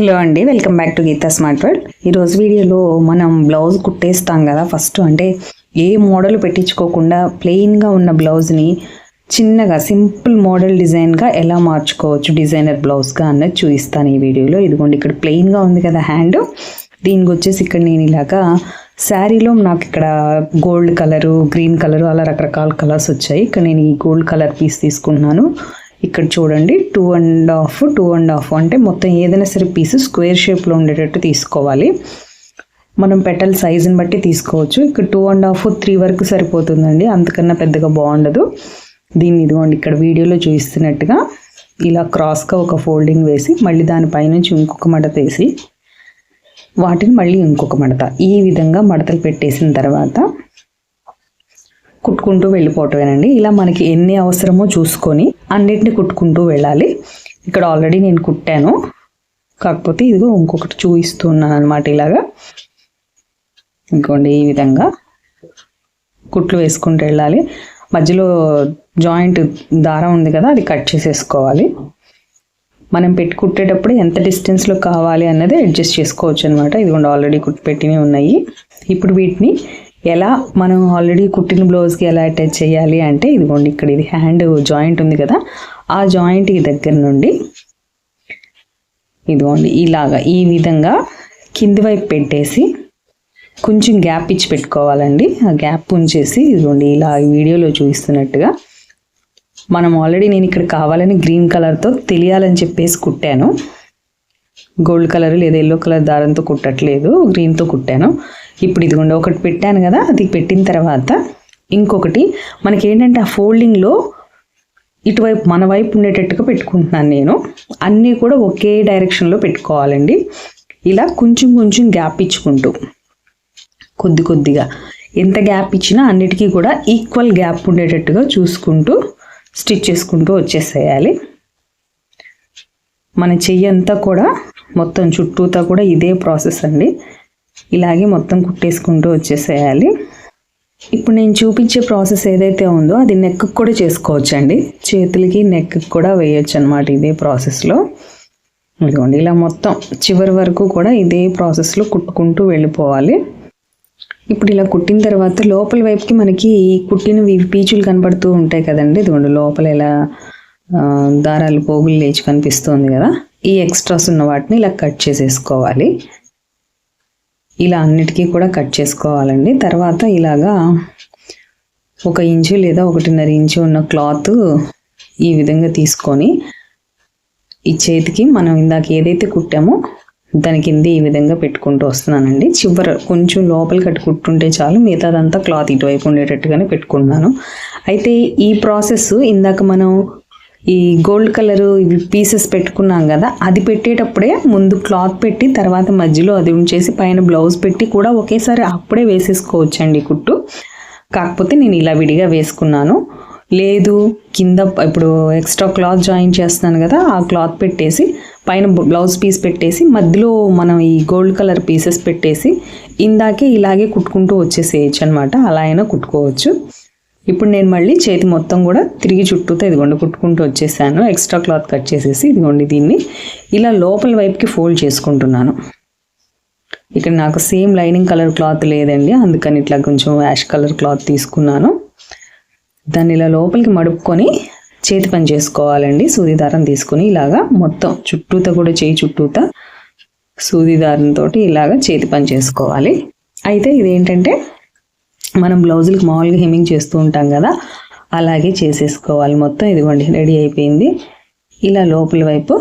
Hello అండి welcome back to Geetha Smart World ఈరోజు వీడియోలో మనం బ్లౌజ్ కుట్టేస్తాం కదా ఫస్ట్ అంటే ఏ మోడల్ పెట్టించుకోకుండా ప్లెయిన్గా ఉన్న బ్లౌజ్ని చిన్నగా సింపుల్ మోడల్ డిజైన్గా ఎలా మార్చుకోవచ్చు డిజైనర్ బ్లౌజ్గా అన్నది చూపిస్తాను ఈ వీడియోలో. ఇదిగోండి ఇక్కడ ప్లెయిన్గా ఉంది కదా హ్యాండ్. దీనికి వచ్చేసి ఇక్కడ నేను ఇలాగా శారీలో నాకు ఇక్కడ గోల్డ్ కలరు గ్రీన్ కలరు అలా రకరకాల కలర్స్ వచ్చాయి. ఇక్కడ నేను ఈ గోల్డ్ కలర్ పీస్ తీసుకున్నాను ఇక్కడ చూడండి two and half two and half అంటే మొత్తం ఏదైనా సరే పీస్ స్క్వేర్ షేప్లో ఉండేటట్టు తీసుకోవాలి. మనం పెటల్ సైజుని బట్టి తీసుకోవచ్చు. ఇక్కడ టూ అండ్ హాఫ్ త్రీ వరకు సరిపోతుందండి. అంతకన్నా పెద్దగా బాగుండదు. దీన్ని ఇదిగోండి ఇక్కడ వీడియోలో చూపిస్తున్నట్టుగా ఇలా క్రాస్గా ఒక ఫోల్డింగ్ వేసి మళ్ళీ దానిపైనుంచి ఇంకొక మడత వేసి వాటిని మళ్ళీ ఇంకొక మడత. ఈ విధంగా మడతలు పెట్టేసిన తర్వాత కుట్టుకుంటూ వెళ్ళిపోవటమేనండి. ఇలా మనకి ఎన్ని అవసరమో చూసుకొని అన్నిటిని కుట్టుకుంటూ వెళ్ళాలి. ఇక్కడ ఆల్రెడీ నేను కుట్టాను. కాకపోతే ఇదిగో ఇంకొకటి చూపిస్తున్నాను అనమాట ఇలాగా. ఇంకోండి ఈ విధంగా కుట్లు వేసుకుంటూ వెళ్ళాలి. మధ్యలో జాయింట్ దారం ఉంది కదా అది కట్ చేసేసుకోవాలి. మనం పెట్టి కుట్టేటప్పుడు ఎంత డిస్టెన్స్లో కావాలి అన్నది అడ్జస్ట్ చేసుకోవచ్చు అనమాట ఇదిగోండి ఆల్రెడీ కుట్టి పెట్టినవి ఉన్నాయి. ఇప్పుడు వీటిని ఎలా మనం ఆల్రెడీ కుట్టిన బ్లౌజ్కి ఎలా అటాచ్ చేయాలి అంటే ఇదిగోండి ఇక్కడ ఇది హ్యాండ్ జాయింట్ ఉంది కదా ఆ జాయింట్కి దగ్గర నుండి ఇదిగోండి ఇలాగా ఈ విధంగా కింది వైపు పెట్టేసి కొంచెం గ్యాప్ ఇచ్చి పెట్టుకోవాలండి. ఆ గ్యాప్ ఉంచేసి ఇదిగోండి ఇలా ఈ వీడియోలో చూపిస్తున్నట్టుగా మనం ఆల్రెడీ నేను ఇక్కడ కావాలని గ్రీన్ కలర్తో తెలియాలని చెప్పేసి కుట్టాను. గోల్డ్ కలర్ లేదా ఎల్లో కలర్ దారంతో కుట్టట్లేదు గ్రీన్తో కుట్టాను. ఇప్పుడు ఇదిగోండి ఒకటి పెట్టాను కదా అది పెట్టిన తర్వాత ఇంకొకటి మనకి ఏంటంటే ఆ ఫోల్డింగ్లో ఇటువైపు మన వైపు ఉండేటట్టుగా పెట్టుకుంటున్నాను నేను. అన్నీ కూడా ఒకే డైరెక్షన్లో పెట్టుకోవాలండి. ఇలా కొంచెం కొంచెం గ్యాప్ ఇచ్చుకుంటూ కొద్ది కొద్దిగా ఎంత గ్యాప్ ఇచ్చినా అన్నిటికీ కూడా ఈక్వల్ గ్యాప్ ఉండేటట్టుగా చూసుకుంటూ స్టిచ్ చేసుకుంటూ వచ్చేసేయాలి. మన చెయ్యి అంతా కూడా మొత్తం చుట్టూతా కూడా ఇదే ప్రాసెస్ అండి. ఇలాగే మొత్తం కుట్టేసుకుంటూ వచ్చేసేయాలి. ఇప్పుడు నేను చూపించే ప్రాసెస్ ఏదైతే ఉందో అది నెక్ కూడా చేసుకోవచ్చు అండి చేతులకి నెక్ కూడా వేయొచ్చు అనమాట ఇదే ప్రాసెస్లో ఇదిగోండి ఇలా మొత్తం చివరి వరకు కూడా ఇదే ప్రాసెస్లో కుట్టుకుంటూ వెళ్ళిపోవాలి. ఇప్పుడు ఇలా కుట్టిన తర్వాత లోపల వైపుకి మనకి కుట్టిన పీచులు కనబడుతూ ఉంటాయి కదండి. ఇదిగోండి లోపల ఇలా దారాలు పోగులు లేచి కనిపిస్తుంది కదా. ఈ ఎక్స్ట్రాస్ ఉన్న వాటిని ఇలా కట్ చేసేసుకోవాలి. ఇలా అన్నిటికీ కూడా కట్ చేసుకోవాలండి. తర్వాత ఇలాగా ఒక ఇంచు లేదా ఒకటిన్నర ఇంచు ఉన్న క్లాత్ ఈ విధంగా తీసుకొని ఈ చేతికి మనం ఇందాక ఏదైతే కుట్టామో దాని కింద ఈ విధంగా పెట్టుకుంటూ వస్తున్నానండి. చివర కొంచెం లోపల కట్టుకుంటుంటే చాలు మిగతాదంతా క్లాత్ ఇటువైపు ఉండేటట్టుగానే పెట్టుకుంటున్నాను. అయితే ఈ ప్రాసెస్ ఇందాక మనం ఈ గోల్డ్ కలర్ ఇవి పీసెస్ పెట్టుకున్నాం కదా అది పెట్టేటప్పుడే ముందు క్లాత్ పెట్టి తర్వాత మధ్యలో అది ఉంచేసి పైన బ్లౌజ్ పెట్టి కూడా ఒకేసారి అప్పుడే వేసేసుకోవచ్చండి కుట్టు. కాకపోతే నేను ఇలా విడిగా వేసుకున్నాను. లేదు కింద ఇప్పుడు ఎక్స్ట్రా క్లాత్ జాయిన్ చేస్తున్నాను కదా ఆ క్లాత్ పెట్టేసి పైన బ్లౌజ్ పీస్ పెట్టేసి మధ్యలో మనం ఈ గోల్డ్ కలర్ పీసెస్ పెట్టేసి ఇందాకే ఇలాగే కుట్టుకుంటూ వచ్చేసేయచ్చు అనమాట అలా అయినా కుట్టుకోవచ్చు. ఇప్పుడు నేను మళ్ళీ చేతి మొత్తం కూడా తిరిగి చుట్టూతో ఇదిగోండి కుట్టుకుంటూ వచ్చేసాను. ఎక్స్ట్రా క్లాత్ కట్ చేసేసి ఇదిగోండి దీన్ని ఇలా లోపల వైపుకి ఫోల్డ్ చేసుకుంటున్నాను. ఇక్కడ నాకు సేమ్ లైనింగ్ కలర్ క్లాత్ లేదండి అందుకని ఇట్లా కొంచెం యాష్ కలర్ క్లాత్ తీసుకున్నాను. దాన్ని ఇలా లోపలికి మడుపుకొని చేతి పని చేసుకోవాలండి సూది దారం తీసుకుని ఇలాగా మొత్తం చుట్టూతో కూడా చేయి చుట్టూతా సూది దారంతో ఇలాగా చేతి పని చేసుకోవాలి. అయితే ఇదేంటంటే మనం బ్లౌజులకు మామూలుగా హెమ్మింగ్ చేస్తూ ఉంటాం కదా అలాగే చేసేసుకోవాలి. మొత్తం ఇదిగోండి రెడీ అయిపోయింది. ఇలా లోపల వైపు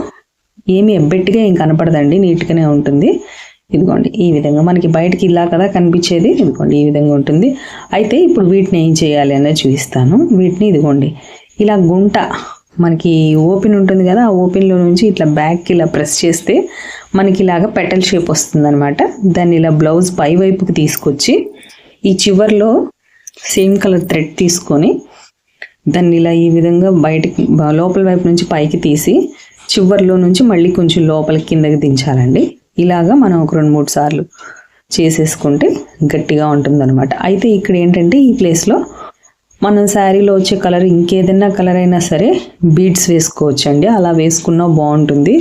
ఏమి ఎబ్బెట్టిగా ఏం కనపడదండి నీట్గానే ఉంటుంది. ఇదిగోండి ఈ విధంగా మనకి బయటికి ఇలా కదా కనిపించేది ఇదిగోండి ఈ విధంగా ఉంటుంది. అయితే ఇప్పుడు వీటిని ఏం చేయాలి అనేది చూపిస్తాను. వీటిని ఇదిగోండి ఇలా గుంట మనకి ఓపెన్ ఉంటుంది కదా ఆ ఓపెన్లో నుంచి ఇట్లా బ్యాక్కి ఇలా ప్రెస్ చేస్తే మనకి ఇలాగ పెటల్ షేప్ వస్తుంది అనమాట దాన్ని ఇలా బ్లౌజ్ పై వైపుకి తీసుకొచ్చి ఈ చివర్లో సేమ్ కలర్ థ్రెడ్ తీసుకొని దాన్ని ఇలా ఈ విధంగా బయటకి లోపల వైపు నుంచి పైకి తీసి చివర్లో నుంచి మళ్ళీ కొంచెం లోపల కిందకి దించాలండి. ఇలాగా మనం ఒక రెండు మూడు సార్లు చేసేసుకుంటే గట్టిగా ఉంటుందన్నమాట. అయితే ఇక్కడ ఏంటంటే ఈ ప్లేస్లో మనం శారీలో వచ్చే కలర్ ఇంకేదైనా కలర్ అయినా సరే బీడ్స్ వేసుకోవచ్చండి. అలా వేసుకున్నా బాగుంటుంది.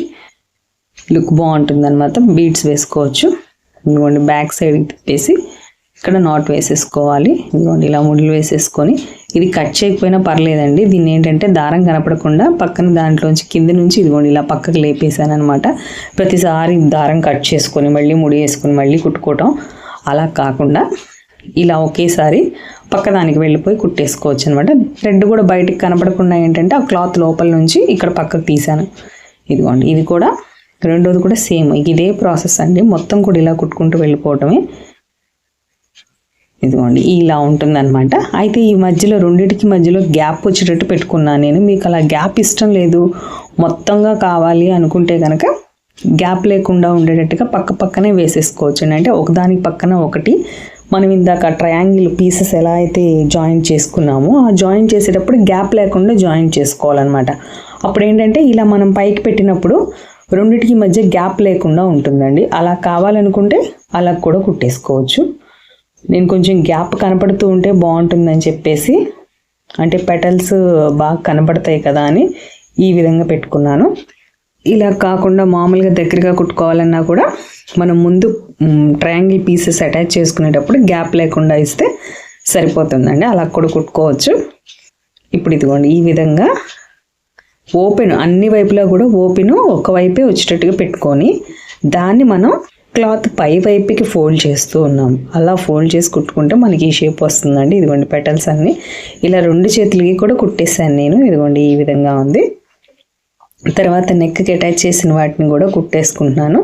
లుక్ బాగుంటుంది అనమాట బీడ్స్ వేసుకోవచ్చు. ఇదిగోండి బ్యాక్ సైడ్ తిప్పేసి ఇక్కడ నాట్ వేసేసుకోవాలి. ఇదిగోండి ఇలా ముడులు వేసేసుకొని. ఇది కట్ చేయకపోయినా పర్లేదండి. దీన్ని ఏంటంటే దారం కనపడకుండా పక్కన దాంట్లోంచి కింద నుంచి ఇదిగోండి ఇలా పక్కకు లేపేసాను అనమాట ప్రతిసారి దారం కట్ చేసుకొని మళ్ళీ ముడి వేసుకొని మళ్ళీ కుట్టుకోవటం అలా కాకుండా ఇలా ఒకేసారి పక్కదానికి వెళ్ళిపోయి కుట్టేసుకోవచ్చు అనమాట థ్రెడ్ కూడా బయటికి కనపడకుండా ఏంటంటే ఆ క్లాత్ లోపల నుంచి ఇక్కడ పక్కకు తీసాను ఇదిగోండి ఇది కూడా రెండోది కూడా సేమ్. ఇదే ప్రాసెస్ అండి. మొత్తం కూడా ఇలా కుట్టుకుంటూ వెళ్ళిపోవటమే. ఇదిగోండి ఇలా ఉంటుందన్నమాట. అయితే ఈ మధ్యలో రెండింటికి మధ్యలో గ్యాప్ వచ్చేటట్టు పెట్టుకున్నాను నేను. మీకు అలా గ్యాప్ ఇష్టం లేదు మొత్తంగా కావాలి అనుకుంటే కనుక గ్యాప్ లేకుండా ఉండేటట్టుగా పక్క పక్కనే వేసేసుకోవచ్చు అంటే ఒకదానికి పక్కన ఒకటి. మనం ఇందాక ట్రయాంగిల్ పీసెస్ ఎలా అయితే జాయిన్ చేసుకున్నామో ఆ జాయిన్ చేసేటప్పుడు గ్యాప్ లేకుండా జాయిన్ చేసుకోవాలన్నమాట. అప్పుడు ఏంటంటే ఇలా మనం పైకి పెట్టినప్పుడు రెండింటికి మధ్య గ్యాప్ లేకుండా ఉంటుందండి. అలా కావాలనుకుంటే అలా కూడా కుట్టేసుకోవచ్చు. నేను కొంచెం గ్యాప్ కనపడుతూ ఉంటే బాగుంటుందని చెప్పేసి అంటే పెటల్స్ బాగా కనపడతాయి కదా అని ఈ విధంగా పెట్టుకున్నాను. ఇలా కాకుండా మామూలుగా దగ్గరగా కుట్టుకోవాలన్నా కూడా మనం ముందు ట్రయాంగిల్ పీసెస్ అటాచ్ చేసుకునేటప్పుడు గ్యాప్ లేకుండా ఇస్తే సరిపోతుందండి. అలా కూడా కుట్టుకోవచ్చు. ఇప్పుడు ఇదిగోండి ఈ విధంగా ఓపెన్ అన్ని వైపులా కూడా ఓపెను ఒక వైపే వచ్చేటట్టుగా పెట్టుకొని దాన్ని మనం క్లాత్ పై వైపుకి ఫోల్డ్ చేస్తూ ఉన్నాం. అలా ఫోల్డ్ చేసి కుట్టుకుంటే మనకి ఈ షేప్ వస్తుందండి. ఇదిగోండి పెటల్స్ అన్ని. ఇలా రెండు చేతులకి కూడా కుట్టేశాను నేను. ఇదిగోండి ఈ విధంగా ఉంది. తర్వాత నెక్కి అటాచ్ చేసిన వాటిని కూడా కుట్టేసుకుంటున్నాను.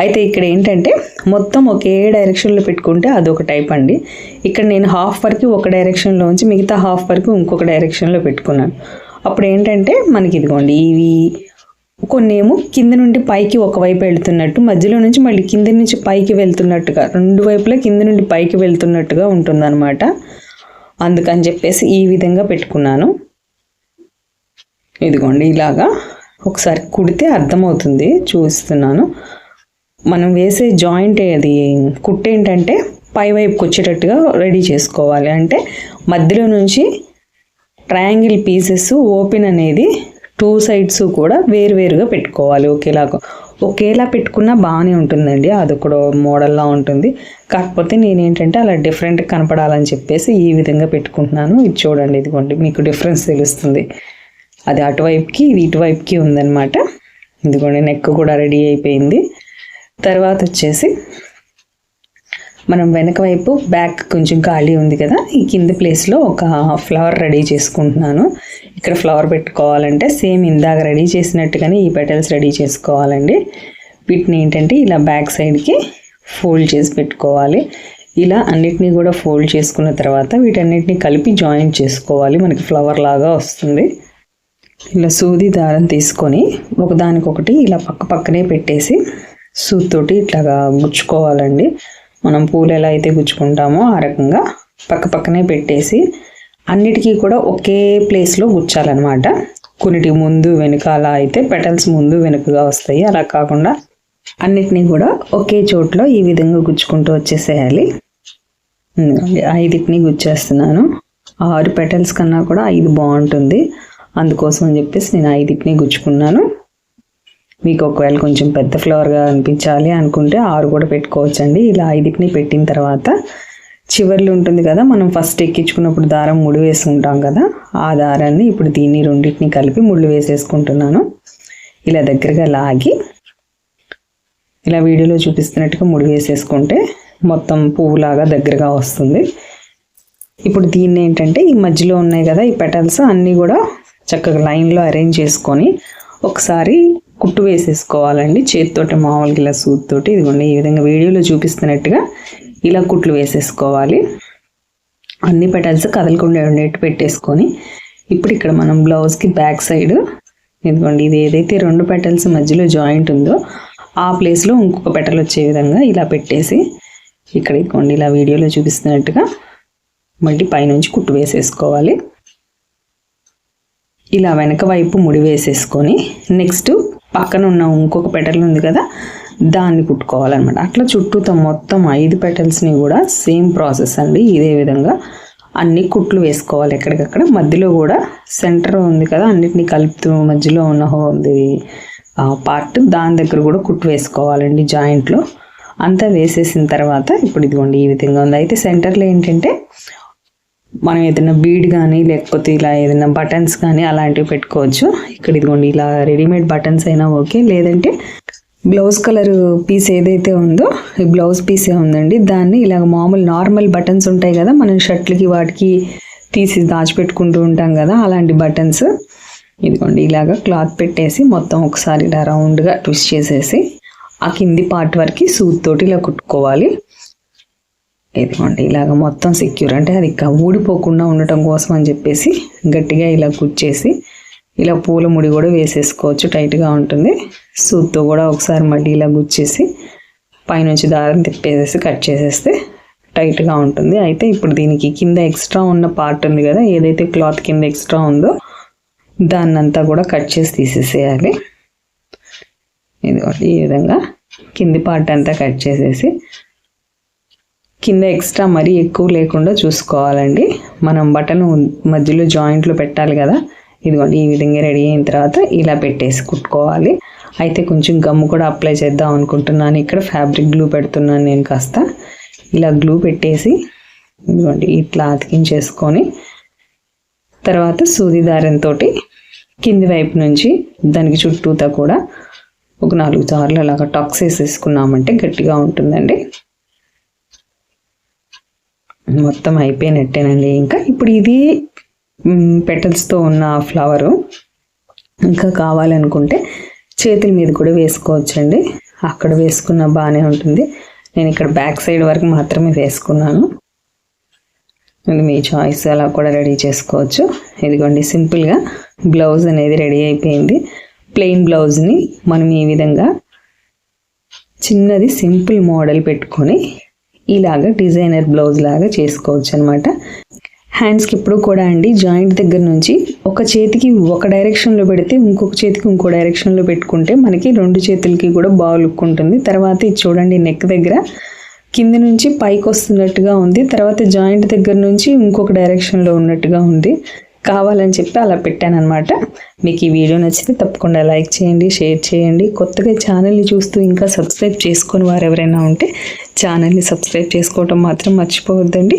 అయితే ఇక్కడ ఏంటంటే మొత్తం ఒకే డైరెక్షన్లో పెట్టుకుంటే అదొక టైప్ అండి. ఇక్కడ నేను హాఫ్ వరకు ఒక డైరెక్షన్లో ఉంచి మిగతా హాఫ్ వరకు ఇంకొక డైరెక్షన్లో పెట్టుకున్నాను. అప్పుడు ఏంటంటే మనకి ఇదిగోండి ఇవి కొన్ని ఏమో కింద నుండి పైకి ఒకవైపు వెళ్తున్నట్టు మధ్యలో నుంచి మళ్ళీ కింద నుంచి పైకి వెళ్తున్నట్టుగా రెండు వైపులా కింద నుండి పైకి వెళ్తున్నట్టుగా ఉంటుందన్నమాట. అందుకని చెప్పేసి ఈ విధంగా పెట్టుకున్నాను. ఇదిగోండి ఇలాగా ఒకసారి కుడితే అర్థమవుతుంది చూస్తున్నాను మనం వేసే జాయింట్ అది కుట్టు ఏంటంటే పై వైపుకి వచ్చేటట్టుగా రెడీ చేసుకోవాలి. అంటే మధ్యలో నుంచి ట్రయాంగిల్ పీసెస్ ఓపెన్ అనేది టూ సైడ్స్ కూడా వేరువేరుగా పెట్టుకోవాలి ఒకేలాగా ఒకేలా పెట్టుకున్నా బాగానే ఉంటుందండి. అది ఒక మోడల్లా ఉంటుంది. కాకపోతే నేను ఏంటంటే అలా డిఫరెంట్ కనపడాలని చెప్పేసి ఈ విధంగా పెట్టుకుంటున్నాను. ఇది చూడండి ఇదిగోండి మీకు డిఫరెన్స్ తెలుస్తుంది. అది అటువైపుకి ఇది ఇటువైపుకి ఉందన్నమాట. ఇదిగోండి నెక్ కూడా రెడీ అయిపోయింది. తర్వాత వచ్చేసి మనం వెనక వైపు బ్యాక్ కొంచెం ఖాళీ ఉంది కదా. ఈ కింద ప్లేస్లో ఒక ఫ్లవర్ రెడీ చేసుకుంటున్నాను. ఇక్కడ ఫ్లవర్ పెట్టుకోవాలంటే సేమ్ ఇందాక రెడీ చేసినట్టుగానే ఈ పెటల్స్ రెడీ చేసుకోవాలండి. వీటిని ఏంటంటే ఇలా బ్యాక్ సైడ్కి ఫోల్డ్ చేసి పెట్టుకోవాలి. ఇలా అన్నిటినీ కూడా ఫోల్డ్ చేసుకున్న తర్వాత వీటన్నిటిని కలిపి జాయిన్ చేసుకోవాలి. మనకి ఫ్లవర్ లాగా వస్తుంది. ఇలా సూది దారం తీసుకొని ఒకదానికొకటి ఇలా పక్క పక్కనే పెట్టేసి సూత్తోటి ఇట్లాగా గుచ్చుకోవాలండి. మనం పూలు ఎలా అయితే గుచ్చుకుంటామో ఆ రకంగా పక్క పక్కనే పెట్టేసి అన్నిటికీ కూడా ఒకే ప్లేస్లో గుచ్చాలన్నమాట. కొన్నిటి ముందు వెనుకాల అయితే పెటల్స్ ముందు వెనుకగా వస్తాయి. అలా కాకుండా అన్నిటినీ కూడా ఒకే చోట్లో ఈ విధంగా గుచ్చుకుంటూ వచ్చేసేయాలి. ఐదుటిని గుచ్చేస్తున్నాను. ఆరు పెటల్స్ కన్నా కూడా ఐదు బాగుంటుంది. అందుకోసం అని చెప్పేసి నేను ఐదుటిని గుచ్చుకున్నాను. మీకు ఒకవేళ కొంచెం పెద్ద ఫ్లవర్గా అనిపించాలి అనుకుంటే ఆరు కూడా పెట్టుకోవచ్చండి. ఇలా ఐదుటిని పెట్టిన తర్వాత చివర్లు ఉంటుంది కదా మనం ఫస్ట్ ఎక్కించుకున్నప్పుడు దారం ముడి వేసుకుంటాం కదా ఆ దారాన్ని ఇప్పుడు దీన్ని రెండింటిని కలిపి ముళ్ళు వేసేసుకుంటున్నాను. ఇలా దగ్గరగా లాగి ఇలా వీడియోలో చూపిస్తున్నట్టుగా ముడి వేసేసుకుంటే మొత్తం పువ్వులాగా దగ్గరగా వస్తుంది. ఇప్పుడు దీన్ని ఏంటంటే ఈ మధ్యలో ఉన్నాయి కదా ఈ పెటల్స్ అన్నీ కూడా చక్కగా లైన్లో అరేంజ్ చేసుకొని ఒకసారి కుట్టు వేసేసుకోవాలండి. చేతితోటి మామూలుగా ఇలా సూత్తోటి ఇదిగోండి ఈ విధంగా వీడియోలో చూపిస్తున్నట్టుగా ఇలా కుట్లు వేసేసుకోవాలి. అన్ని పెటల్స్ కదలకుండా ఉండేట్టు పెట్టేసుకొని ఇప్పుడు ఇక్కడ మనం బ్లౌజ్కి బ్యాక్ సైడ్ ఇదిగోండి ఇది ఏదైతే రెండు పెటల్స్ మధ్యలో జాయింట్ ఉందో ఆ ప్లేస్లో ఇంకొక పెటల్ వచ్చే విధంగా ఇలా పెట్టేసి ఇక్కడ ఇదిగోండి ఇలా వీడియోలో చూపిస్తున్నట్టుగా మళ్ళీ పైనుంచి కుట్టు వేసేసుకోవాలి. ఇలా వెనక వైపు ముడి వేసేసుకొని నెక్స్ట్ పక్కన ఉన్న ఇంకొక పెటల్ ఉంది కదా దాన్ని కుట్టుకోవాలన్నమాట. అట్లా చుట్టూతో మొత్తం ఐదు పెటల్స్ని కూడా సేమ్ ప్రాసెస్ అండి. ఇదే విధంగా అన్ని కుట్లు వేసుకోవాలి ఎక్కడికక్కడ. మధ్యలో కూడా సెంటర్ ఉంది కదా అన్నిటిని కలుపుతూ మధ్యలో ఉన్న ఉంది పార్ట్ దాని దగ్గర కూడా కుట్టు వేసుకోవాలండి జాయింట్లో అంతా వేసేసిన తర్వాత ఇప్పుడు ఇదిగోండి ఈ విధంగా ఉంది. అయితే సెంటర్లో ఏంటంటే మనం ఏదైనా బీడ్ కానీ లేకపోతే ఇలా ఏదైనా బటన్స్ కానీ అలాంటివి పెట్టుకోవచ్చు. ఇక్కడ ఇదిగోండి ఇలా రెడీమేడ్ బటన్స్ అయినా ఓకే. లేదంటే బ్లౌజ్ కలర్ పీస్ ఏదైతే ఉందో ఈ బ్లౌజ్ పీసే ఉందండి. దాన్ని ఇలాగ మామూలు నార్మల్ బటన్స్ ఉంటాయి కదా మనం షర్ట్లకి వాటికి తీసి దాచిపెట్టుకుంటూ ఉంటాం కదా అలాంటి బటన్స్. ఇదిగోండి ఇలాగ క్లాత్ పెట్టేసి మొత్తం ఒకసారి ఇలా రౌండ్గా ట్విస్ట్ చేసేసి ఆ కింది పార్ట్ వరకు సూత్ తోటి ఇలా కుట్టుకోవాలి. ఇదిగోండి ఇలాగ మొత్తం సెక్యూర్ అంటే అది ఊడిపోకుండా ఉండటం కోసం అని చెప్పేసి గట్టిగా ఇలా కుచ్చేసి ఇలా పూల ముడి కూడా వేసేసుకోవచ్చు టైట్గా ఉంటుంది. సూత్తో కూడా ఒకసారి మళ్ళీ ఇలా గుచ్చేసి పైనుంచి దారం తిప్పేసేసి కట్ చేసేస్తే టైట్గా ఉంటుంది. అయితే ఇప్పుడు దీనికి కింద ఎక్స్ట్రా ఉన్న పార్ట్ ఉంది కదా ఏదైతే క్లాత్ కింద ఎక్స్ట్రా ఉందో దాన్నంతా కూడా కట్ చేసి తీసేసేయాలి. ఇది ఈ విధంగా కింది పార్ట్ అంతా కట్ చేసేసి కింద ఎక్స్ట్రా మరీ ఎక్కువ లేకుండా చూసుకోవాలండి. మనం బటన్ మధ్యలో జాయింట్లో పెట్టాలి కదా ఇదిగోండి ఈ విధంగా రెడీ అయిన తర్వాత ఇలా పెట్టేసి కుట్టుకోవాలి. అయితే కొంచెం గమ్ము కూడా అప్లై చేద్దాం అనుకుంటున్నాను. ఇక్కడ ఫ్యాబ్రిక్ గ్లూ పెడుతున్నాను నేను కాస్త. ఇలా గ్లూ పెట్టేసి ఇదిగోండి ఇట్లా అతికించేసుకొని తర్వాత సూది దారంతో కింది వైపు నుంచి దానికి చుట్టూతా కూడా ఒక నాలుగు సార్లు అలాగా టక్స్ వేసేసుకున్నామంటే గట్టిగా ఉంటుందండి. మొత్తం అయిపోయినట్టేనండి. ఇంకా ఇప్పుడు ఇది పెటల్స్తో ఉన్న ఫ్లవరు ఇంకా కావాలనుకుంటే చేతుల మీద కూడా వేసుకోవచ్చండి. అక్కడ వేసుకున్న బాగానే ఉంటుంది. నేను ఇక్కడ బ్యాక్ సైడ్ వరకు మాత్రమే వేసుకున్నాను. ఇది మీ చాయిస్ అలా కూడా రెడీ చేసుకోవచ్చు. ఇదిగోండి సింపుల్గా బ్లౌజ్ అనేది రెడీ అయిపోయింది. ప్లెయిన్ బ్లౌజ్ని మనం ఈ విధంగా చిన్నది సింపుల్ మోడల్ పెట్టుకొని ఇలాగ డిజైనర్ బ్లౌజ్ లాగా చేసుకోవచ్చు అనమాట హ్యాండ్స్కి ఇప్పుడు కూడా అండి. జాయింట్ దగ్గర నుంచి ఒక చేతికి ఒక డైరెక్షన్లో పెడితే ఇంకొక చేతికి ఇంకో డైరెక్షన్లో పెట్టుకుంటే మనకి రెండు చేతులకి కూడా బాగా లుక్ ఉంటుంది. తర్వాత ఇది చూడండి నెక్ దగ్గర కింద నుంచి పైకి వస్తున్నట్టుగా ఉంది. తర్వాత జాయింట్ దగ్గర నుంచి ఇంకొక డైరెక్షన్లో ఉన్నట్టుగా ఉంది. కావాలని చెప్పి అలా పెట్టానమాట మీకు ఈ వీడియో నచ్చితే తప్పకుండా లైక్ చేయండి షేర్ చేయండి. కొత్తగా ఛానల్ని చూస్తూ ఇంకా సబ్స్క్రైబ్ చేసుకొని వారు ఎవరైనా ఉంటే ఛానల్ని సబ్స్క్రైబ్ చేసుకోవటం మాత్రం మర్చిపోవద్దండి.